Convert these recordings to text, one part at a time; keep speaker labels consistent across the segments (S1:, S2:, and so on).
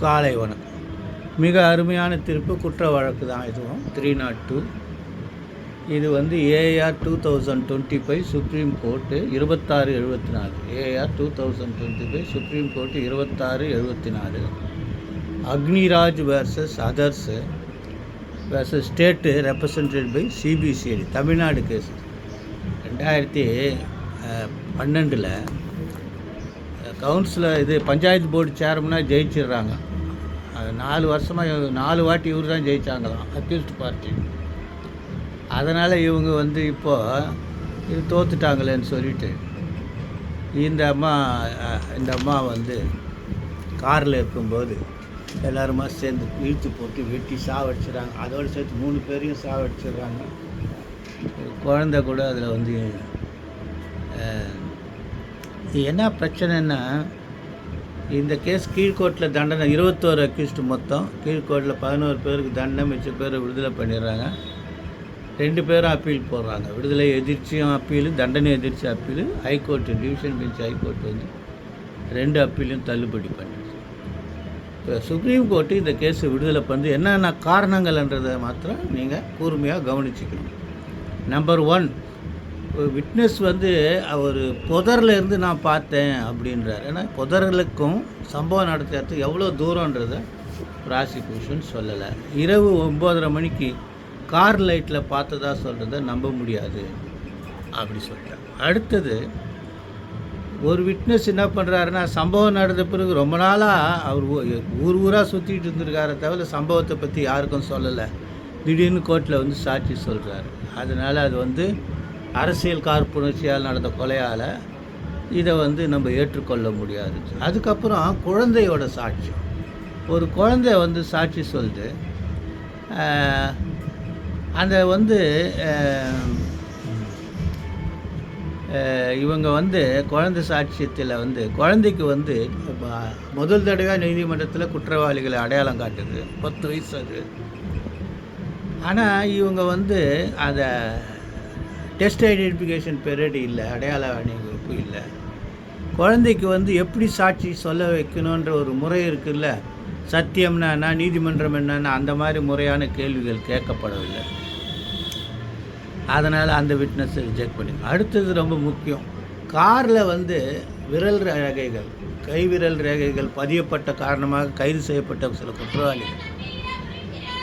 S1: காலை வணக்கம். மிக அருமையான தீர்ப்பு குற்ற வழக்கு தான் இதுவும் த்ரீ நாட் டூ. இது வந்து AR two thousand twenty five supreme court இருபத்தாறு எழுபத்தி நாலு AR two thousand twenty five supreme court இருபத்தாறு எழுபத்தி நாலு Agniraj versus others versus state represented by CBCID Tamil Nadu case. ரெண்டாயிரத்தி பன்னெண்டில் கவுன்சிலர் இது பஞ்சாயத்து போர்டு சேர்மனாக ஜெயிச்சிடுறாங்க. அது நாலு வருஷமாக நாலு வாட்டி இவர் தான் ஜெயித்தாங்களாம் அக்யூஸ்ட் பார்ட்டி அதனால் இவங்க வந்து இப்போ இது தோத்துட்டாங்களேன்னு சொல்லிட்டு இந்த அம்மா இந்த அம்மா வந்து காரில் இருக்கும்போது எல்லாருமா சேர்ந்து இழுத்து போட்டு வெட்டி சாவடிச்சிடுறாங்க. அதோடு சேர்த்து மூணு பேரையும் சாவடிச்சிடுறாங்க. குழந்தை கூட அதில் வந்து இது என்ன பிரச்சனைன்னா இந்த கேஸ் கீழ்கோட்டில் தண்டனை இருபத்தோரு அக்யூஸ்டு மொத்தம். கீழ்கோட்டில் பதினோரு பேருக்கு தண்டனை மிச்ச பேர் விடுதலை பண்ணிடுறாங்க. ரெண்டு பேரும் அப்பீல் போடுறாங்க. விடுதலை எதிர்ச்சியும் அப்பீலும் தண்டனை எதிர்ச்சி appeal high court division bench high court வந்து ரெண்டு அப்பீலையும் தள்ளுபடி பண்ணிடுச்சு. இப்போ சுப்ரீம் கோர்ட்டு இந்த கேஸை விடுதலை பண்ணி என்னென்ன காரணங்கள்ன்றதை மாத்திரம் நீங்கள் கூர்மையாக கவனிச்சுக்கணும். நம்பர் ஒன் விட்னஸ் வந்து அவர் புதரில் இருந்து நான் பார்த்தேன் அப்படின்றார். ஏன்னா புதர்களுக்கும் சம்பவம் நடத்துறதுக்கு எவ்வளோ தூரன்றத ப்ராசிக்யூஷன் சொல்லலை. இரவு ஒம்போதரை மணிக்கு கார் லைட்டில் பார்த்ததா சொல்கிறத நம்ப முடியாது அப்படி சொல்லிட்டாங்க அடுத்தது ஒரு விட்னஸ் என்ன பண்ணுறாருன்னா சம்பவம் நடந்த பிறகு ரொம்ப நாளாக அவர் ஊர் ஊராக சுற்றிட்டு இருந்திருக்கார தவிர சம்பவத்தை பற்றி யாருக்கும் சொல்லலை. திடீர்னு கோர்ட்டில் வந்து சாட்சி சொல்கிறாரு அதனால் அது வந்து அரசியல் காழ்ப்புணர்ச்சியால் நடந்த கொலையால் இதை வந்து நம்ம ஏற்றுக்கொள்ள முடியாது. அதுக்கப்புறம் குழந்தையோட சாட்சி. ஒரு குழந்தை வந்து சாட்சி சொல்லுது. அந்த வந்து இவங்க வந்து குழந்தை சாட்சியத்தில் வந்து குழந்தைக்கு வந்து முதல் தடவையாக நீதிமன்றத்தில் குற்றவாளிகளை அடையாளம் காட்டுது. பத்து வயசு அது. ஆனால் இவங்க வந்து அதை டெஸ்ட் ஐடென்டிஃபிகேஷன் பீரியட் இல்லை அடையாள அணிவகுப்பு இல்லை. குழந்தைக்கு வந்து எப்படி சாட்சி சொல்ல வைக்கணுன்ற ஒரு முறை இருக்குல்ல? சத்தியம்னா என்ன நீதிமன்றம் என்னன்னா அந்த மாதிரி முறையான கேள்விகள் கேட்கப்படவில்லை. அதனால் அந்த விட்னஸை ரிஜெக்ட் பண்ணி அடுத்தது ரொம்ப முக்கியம். காரில் வந்து விரல் ரேகைகள் கை விரல் ரேகைகள் பதியப்பட்ட காரணமாக கைது செய்யப்பட்ட சில குற்றவாளிகள்.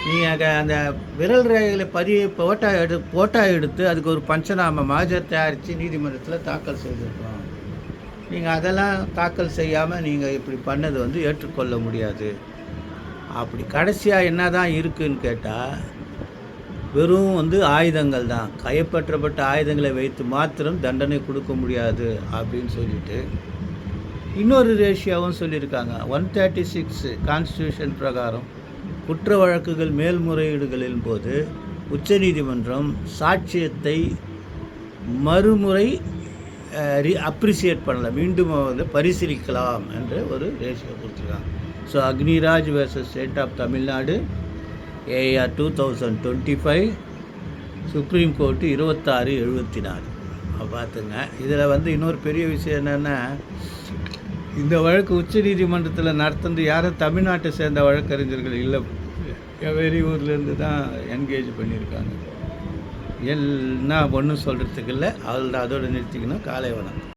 S1: நீங்கள் அந்த விரல் ரேகைகளை பதிவு போட்டோ எடு போட்டோ எடுத்து அதுக்கு ஒரு பஞ்சநாம மாஜர் தயாரித்து நீதிமன்றத்தில் தாக்கல் செய்திருக்கோம் நீங்கள் அதெல்லாம் தாக்கல் செய்யாமல் நீங்கள் இப்படி பண்ணது வந்து ஏற்றுக்கொள்ள முடியாது. அப்படி கடைசியாக என்ன தான் இருக்குன்னு கேட்டால் வெறும் வந்து ஆயுதங்கள் தான். கைப்பற்றப்பட்ட ஆயுதங்களை வைத்து மாத்திரம் தண்டனை கொடுக்க முடியாது அப்படின்னு சொல்லிட்டு இன்னொரு ரேஷியாவும் சொல்லியிருக்காங்க. ஒன் தேர்ட்டி சிக்ஸ் கான்ஸ்டியூஷன் பிரகாரம். குற்ற வழக்குகள் மேல்முறையீடுகளின் போது உச்சநீதிமன்றம் சாட்சியத்தை மறுமுறை அப்ரிசியேட் பண்ணலாம் மீண்டும் வந்து பரிசீலிக்கலாம் என்று ஒரு ரேஷியோ கொடுத்துருக்காங்க. So Agniraj versus state of Tamil Nadu AR two thousand twenty five supreme court இருபத்தாறு எழுபத்தி நாலு. பார்த்துங்க இதில் வந்து இன்னொரு பெரிய விஷயம் என்னென்னா இந்த வழக்கு உச்ச நீதிமன்றத்தில் யாரும் தமிழ்நாட்டை சேர்ந்த வழக்கறிஞர்கள் இல்லை. வெளியூர்லேருந்து தான் என்கேஜ் பண்ணியிருக்காங்க. என்ன ஒன்றும் சொல்கிறதுக்கு இல்லை. அதில் அதோடு நிறுத்திக்கணும். காலை வணக்கம்.